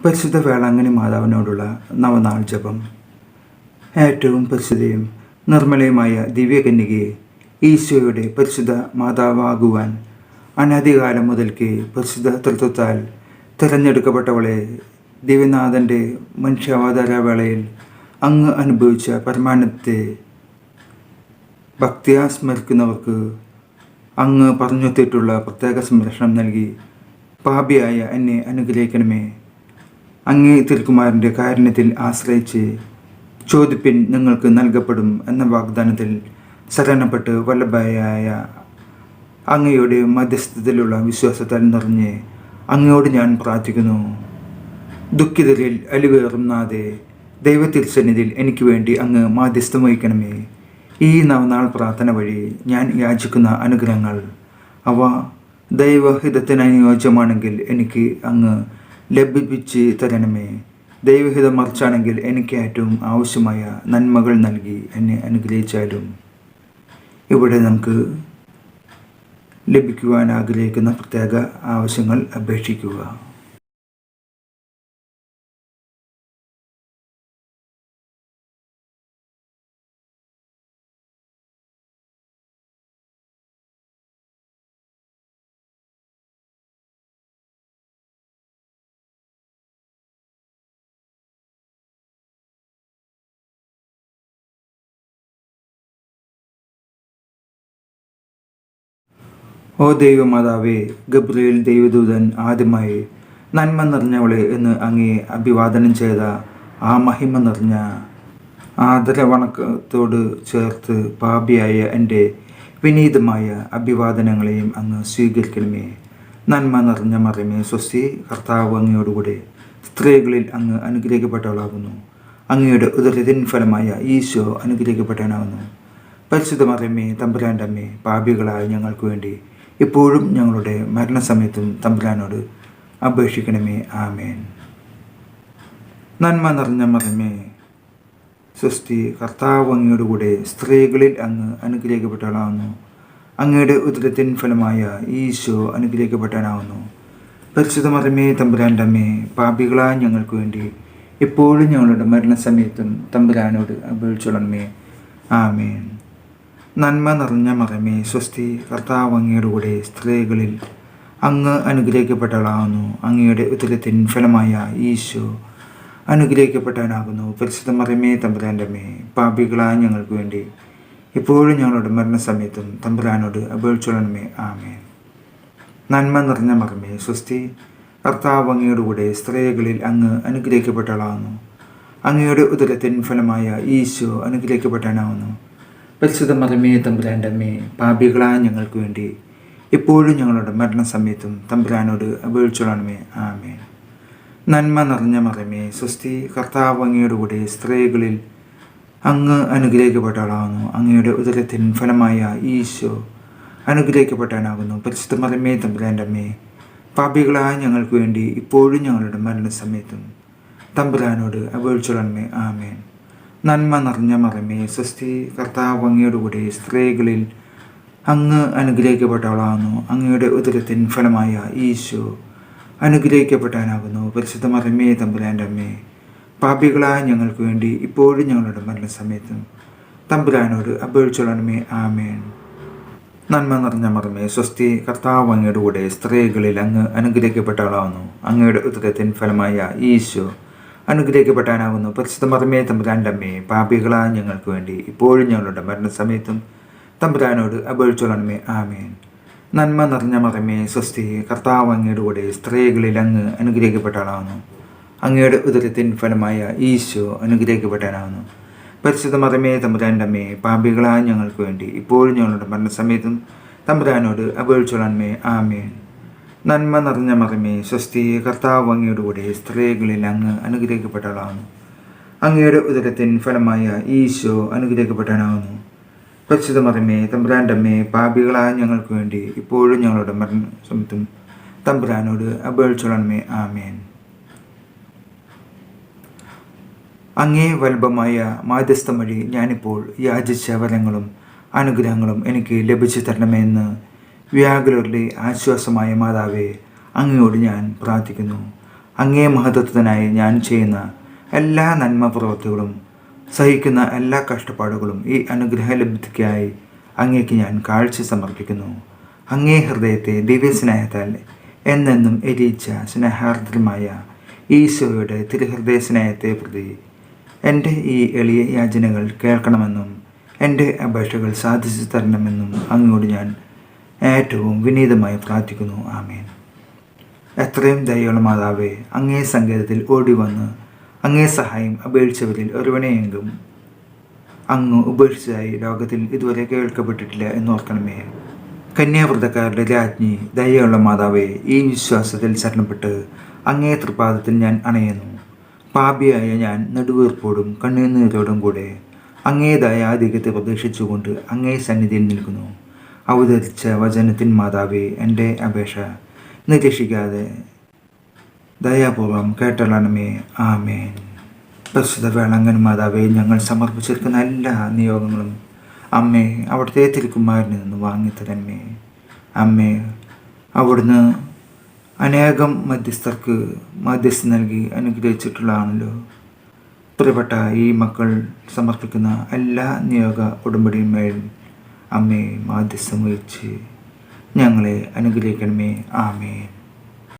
പരിശുദ്ധ വേളാങ്കണി മാതാവിനോടുള്ള നവനാൾ ജപം. ഏറ്റവും പരിശുദ്ധയും നിർമ്മലയുമായ ദിവ്യകന്യകയെ ഈശോയുടെ പരിശുദ്ധ മാതാവാകുവാൻ അനധികാലം മുതൽക്കേ പരിശുദ്ധ തൃത്വത്താൽ തിരഞ്ഞെടുക്കപ്പെട്ടവളെ ദിവ്യനാഥന്റെ മനുഷ്യാവതാര വേളയിൽ അങ്ങ് അനുഭവിച്ച പരമാനത്തെ ഭക്തിയാ സ്മരിക്കുന്നവർക്ക് അങ്ങ് പറഞ്ഞെത്തിയിട്ടുള്ള പ്രത്യേക സംരക്ഷണം നൽകി പാപിയായ എന്നെ അനുഗ്രഹിക്കണമേ. അങ്ങേ തിരുക്കുമാരന്റെ കാരുണ്യത്തിൽ ആശ്രയിച്ച് ചോദിപ്പിൻ നിങ്ങൾക്ക് നൽകപ്പെടും എന്ന വാഗ്ദാനത്തിൽ ശരണപ്പെട്ട് വല്ലഭയായ അങ്ങയുടെ മധ്യസ്ഥതയിലുള്ള വിശ്വാസത്താൽ നിറഞ്ഞ് അങ്ങയോട് ഞാൻ പ്രാർത്ഥിക്കുന്നു. ദുഃഖിതരിൽ അലിവേറുന്നാതെ ദൈവത്തിരുസന്നിധിയിൽ എനിക്ക് വേണ്ടി അങ്ങ് മാധ്യസ്ഥം വഹിക്കണമേ. ഈ നവനാൾ പ്രാർത്ഥന വഴി ഞാൻ യാചിക്കുന്ന അനുഗ്രഹങ്ങൾ. അവ ദൈവഹിതത്തിന് അനുയോജ്യമാണെങ്കിൽ എനിക്ക് അങ്ങ് ലഭിപ്പിച്ച് തരണമേ. ദൈവഹിതം മറിച്ചാണെങ്കിൽ എനിക്ക് ഏറ്റവും ആവശ്യമായ നന്മകൾ നൽകി എന്നെ അനുഗ്രഹിച്ചാലും. ഇവിടെ നമുക്ക് ലഭിക്കുവാൻ ആഗ്രഹിക്കുന്ന പ്രത്യേക ആവശ്യങ്ങൾ അപേക്ഷിക്കുക. ഓ ദൈവമാതാവേ ഗബ്രിയേൽ ദൈവദൂതൻ ആദ്യമായി നന്മ നിറഞ്ഞവളെ എന്ന് അങ്ങേ അഭിവാദനം ചെയ്ത ആ മഹിമ നിറഞ്ഞ ആദരവണക്കത്തോട് ചേർത്ത് പാപിയായ എന്റെ വിനീതമായ അഭിവാദനങ്ങളെയും അങ്ങ് സ്വീകരിക്കണമേ. നന്മ നിറഞ്ഞ മറിമേ സ്വസ്തി കർത്താവ് അങ്ങയോടുകൂടെ സ്ത്രീകളിൽ അങ്ങ് അനുഗ്രഹിക്കപ്പെട്ടവളാകുന്നു. അങ്ങയുടെ ഉദരത്തിൻ ഫലമായ ഈശോ അനുഗ്രഹിക്കപ്പെട്ടവനാകുന്നു. പരിശുദ്ധ മറിയമ്മേ തമ്പുരാന്റെ അമ്മേ പാപികളായ ഞങ്ങൾക്ക് വേണ്ടി ഇപ്പോഴും ഞങ്ങളുടെ മരണസമയത്തും തമ്പുരാനോട് അപേക്ഷിക്കണമേ ആമേൻ. നന്മ നിറഞ്ഞ മറമേ സ്വസ്തി കർത്താവ് അങ്ങയുടെ കൂടെ സ്ത്രീകളിൽ അങ്ങ് അനുഗ്രഹിക്കപ്പെട്ടവളാവുന്നു. അങ്ങയുടെ ഉദരത്തിൻ ഫലമായ ഈശോ അനുഗ്രഹിക്കപ്പെട്ടവനാവുന്നു. പരിശുദ്ധ മറമേ തമ്പുരാന്റെ അമ്മേ പാപികളായ ഞങ്ങൾക്ക് വേണ്ടി ഇപ്പോഴും ഞങ്ങളുടെ മരണസമയത്തും തമ്പുരാനോട് അപേക്ഷിച്ചോളണമേ ആമേൻ. നന്മ നിറഞ്ഞ മറമേ സ്വസ്തി കർത്താവ് അങ്ങയുടെ കൂടെ സ്ത്രീകളിൽ അങ്ങ് അനുഗ്രഹിക്കപ്പെട്ടവളാകുന്നു. അങ്ങയുടെ ഉത്തരത്തിൻ ഫലമായ ഈശോ അനുഗ്രഹിക്കപ്പെട്ടവനാകുന്നു. പരിശുദ്ധ മറമേ തമ്പുരാന്റെ മേ പാപികളായ ഞങ്ങൾക്ക് വേണ്ടി ഇപ്പോഴും ഞങ്ങളുടെ മരണസമയത്തും തമ്പുരാനോട് അപേക്ഷിച്ചോളണമേ. ആമേ നന്മ നിറഞ്ഞ മറമേ സ്വസ്തി കർത്താവ് അങ്ങയുടെ കൂടെ സ്ത്രീകളിൽ അങ്ങ് അനുഗ്രഹിക്കപ്പെട്ടവളാകുന്നു. അങ്ങയുടെ ഉദരത്തിൻ ഫലമായ ഈശോ അനുഗ്രഹിക്കപ്പെട്ടവനാകുന്നു. പരിശുദ്ധ മറമേ തമ്പുരാന്റെ അമ്മേ പാപികളായ ഞങ്ങൾക്ക് വേണ്ടി എപ്പോഴും ഞങ്ങളുടെ മരണസമയത്തും തമ്പുരാനോട് അപേക്ഷിച്ചോളണമേ. ആമേ നന്മ നിറഞ്ഞ മറമേ സ്വസ്തി കർത്താവ് അങ്ങയുടെ കൂടെ സ്ത്രീകളിൽ അങ്ങ് അനുഗ്രഹിക്കപ്പെട്ടവളാകുന്നു. അങ്ങയുടെ ഉദരത്തിൻ ഫലമായ ഈശോ അനുഗ്രഹിക്കപ്പെട്ടാനാകുന്നു പരിശുദ്ധ മറമേ തമ്പുരാന്റെ അമ്മേ പാപികളായ ഞങ്ങൾക്ക് വേണ്ടി ഇപ്പോഴും ഞങ്ങളുടെ മരണസമയത്തും തമ്പുരാനോട് അപേക്ഷിച്ചോളണമേ. ആമേൻ. നന്മ നിറഞ്ഞ മറമേ സ്വസ്തി കർത്താവ് അങ്ങയുടെ കൂടെ സ്ത്രീകളിൽ അങ്ങ് അനുഗ്രഹിക്കപ്പെട്ടവളാകുന്നു. അങ്ങയുടെ ഉദരത്തിൻ ഫലമായ ഈശോ അനുഗ്രഹിക്കപ്പെട്ടവനാകുന്നു പരിശുദ്ധ മറമേ തമ്പുരാന്റെ അമ്മേ പാപികളായ ഞങ്ങൾക്ക് വേണ്ടി ഇപ്പോഴും ഞങ്ങളുടെ മരണസമയത്തും തമ്പുരാനോട് അപേക്ഷിച്ചോളണമേ. ആമേൻ. നന്മ നിറഞ്ഞ മറമേ സ്വസ്തി കർത്താവ് അങ്ങയുടെ കൂടെ സ്ത്രീകളിൽ അങ്ങ് അനുഗ്രഹിക്കപ്പെട്ടവളാകുന്നു. അങ്ങയുടെ ഉദരത്തിൻ ഫലമായ ഈശോ അനുഗ്രഹിക്കപ്പെട്ടാനാകുന്നു. പരിശുദ്ധ മറമേ തമ്പുരാന്റെ പാപികളാ പാപികളായ ഞങ്ങൾക്ക് വേണ്ടി ഇപ്പോഴും ഞങ്ങളുടെ മരണസമയത്തും തമ്പുരാനോട് അപേക്ഷിച്ചോളണമേ. ആമേൻ. നന്മ നിറഞ്ഞ മറമേ സ്വസ്തി കർത്താവ് അങ്ങയുടെ കൂടെ സ്ത്രീകളിൽ അങ്ങ് അനുഗ്രഹിക്കപ്പെട്ടാളാകുന്നു. അങ്ങയുടെ ഉദരത്തിൻ ഫലമായ ഈശോ അനുഗ്രഹിക്കപ്പെട്ടാനാകുന്നു. പരിശുദ്ധ മറമേ തമ്പുരാന്റെ പാപികളാ പാപികളായ ഞങ്ങൾക്ക് വേണ്ടി ഇപ്പോഴും ഞങ്ങളുടെ മരണസമയത്തും തമ്പുരാനോട് അപേക്ഷിച്ചോളണമേ. ആമേൻ. നന്മ നിറഞ്ഞ മകമേ സ്വസ്തി കർത്താവ് അങ്ങയുടെ കൂടെ സ്ത്രീകളിൽ അങ്ങ് അനുഗ്രഹിക്കപ്പെട്ടവളാണ് അങ്ങയുടെ ഉദരത്തിൻ ഫലമായ ഈശോ അനുഗ്രഹിക്കപ്പെട്ടവനാകുന്നു. പരിശുദ്ധ മറമേ തമ്പുരാന്റമ്മേ പാപികളായ ഞങ്ങൾക്ക് വേണ്ടി ഇപ്പോഴും ഞങ്ങളുടെ മരണ സമയത്തും തമ്പുരാനോട് അപേക്ഷിച്ചോളണമേ. ആമേൻ. അങ്ങേ വൽഭമായ മാധ്യസ്ഥം വഴി ഞാനിപ്പോൾ യാചിച്ച വരങ്ങളും അനുഗ്രഹങ്ങളും എനിക്ക് ലഭിച്ചു തരണമെന്ന് വ്യാകുലരുടെ ആശ്വാസമായ മാതാവേ അങ്ങയോട് ഞാൻ പ്രാർത്ഥിക്കുന്നു. അങ്ങേ മഹത്വത്തിനായി ഞാൻ ചെയ്യുന്ന എല്ലാ നന്മ പ്രവൃത്തികളും സഹിക്കുന്ന എല്ലാ കഷ്ടപ്പാടുകളും ഈ അനുഗ്രഹ ലബ്ധിക്കായി അങ്ങേക്ക് ഞാൻ കാഴ്ച സമർപ്പിക്കുന്നു. അങ്ങേ ഹൃദയത്തെ ദിവ്യസ്നേഹത്താൽ എന്നെന്നും എരിയിച്ച സ്നേഹാർദ്രമായ ഈശോയുടെ തിരുഹൃദയ സ്നേഹത്തെ പ്രതി എന്റെ ഈ എളിയ യാചനകൾ കേൾക്കണമെന്നും എന്റെ അപേക്ഷകൾ സാധിച്ചു തരണമെന്നും അങ്ങോട് ഞാൻ ഏറ്റവും വിനീതമായി പ്രാർത്ഥിക്കുന്നു. ആമേൻ. എത്രയും ദയുള്ള മാതാവേ അങ്ങേ സങ്കേതത്തിൽ ഓടി വന്ന് അങ്ങേ സഹായം അപേക്ഷിച്ചവരിൽ ഒരുവനെയെങ്കിലും അങ്ങ് ഉപേക്ഷിച്ചതായി ലോകത്തിൽ ഇതുവരെ കേൾക്കപ്പെട്ടിട്ടില്ല എന്ന് ഓർക്കണമേ കന്യാവ്രതക്കാരുടെ രാജ്ഞി ദയുള്ള മാതാവേ ഈ വിശ്വാസത്തിൽ ശരണപ്പെട്ട് അങ്ങേ തൃപാദത്തിൽ ഞാൻ അണയുന്നു. പാപിയായ ഞാൻ നെടുവീർപ്പോടും കണ്ണുനീരോടും കൂടെ അങ്ങേതായ ആധിക്യത്തെ പ്രതീക്ഷിച്ചുകൊണ്ട് അങ്ങേ സന്നിധിയിൽ നിൽക്കുന്നു. അവതരിച്ച വചനത്തിൻ മാതാവേ എന്റെ അപേക്ഷ നിരീക്ഷിക്കാതെ ദയാപൂർവം കേട്ടളണമേ ആമേൻ. പ്രസ്തുത വേളങ്ങൻ മാതാവേ ഞങ്ങൾ സമർപ്പിച്ചിരിക്കുന്ന എല്ലാ നിയോഗങ്ങളും അമ്മേ അവിടുത്തെ തിരുക്കുമാരിൽ നിന്ന് വാങ്ങിത്തരമേ അമ്മേ അവിടുന്ന് അനേകം മധ്യസ്ഥർക്ക് മധ്യസ്ഥ നൽകി അനുഗ്രഹിച്ചിട്ടുള്ളതാണല്ലോ. പ്രിയപ്പെട്ട ഈ മക്കൾ സമർപ്പിക്കുന്ന എല്ലാ നിയോഗ ഉടമ്പടിയുമേൽ അമ്മേ മാധ്യസ്ഥം വഹിച്ച് ഞങ്ങളെ അനുഗ്രഹിക്കണമേ. ആമേൻ.